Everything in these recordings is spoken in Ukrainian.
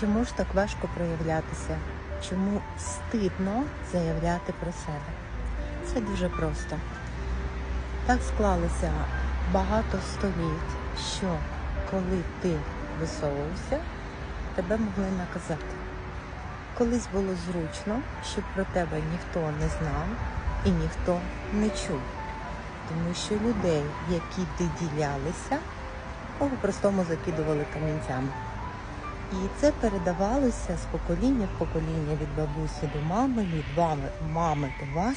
Чому ж так важко проявлятися? Чому стидно заявляти про себе? Це дуже просто. Так склалося багато століть, що коли ти висовувався, тебе могли наказати. Колись було зручно, щоб про тебе ніхто не знав і ніхто не чув. Тому що людей, які виділялися, по-простому закидували камінцями. І це передавалося з покоління в покоління від бабусі до мами, від мами, мами до вас,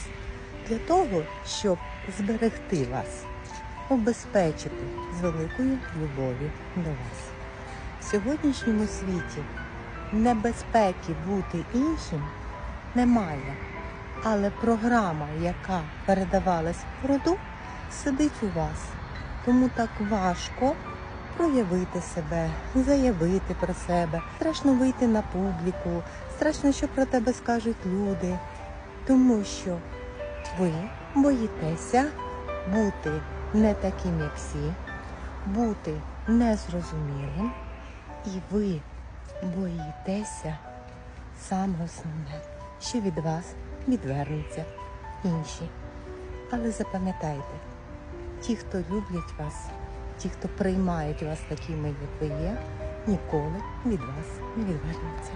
для того, щоб зберегти вас, обезпечити з великою любов'ю до вас. В сьогоднішньому світі небезпеки бути іншим немає. Але програма, яка передавалась в роду, сидить у вас. Тому так важко проявити себе, заявити про себе. Страшно вийти на публіку, страшно, що про тебе скажуть люди. Тому що ви боїтеся бути не таким, як всі, бути незрозумілим, і ви боїтеся саме основне, що від вас відвернуться інші. Але запам'ятайте, ті, хто люблять вас, ті, хто приймають вас такими, як ви є, ніколи від вас не відвернуться.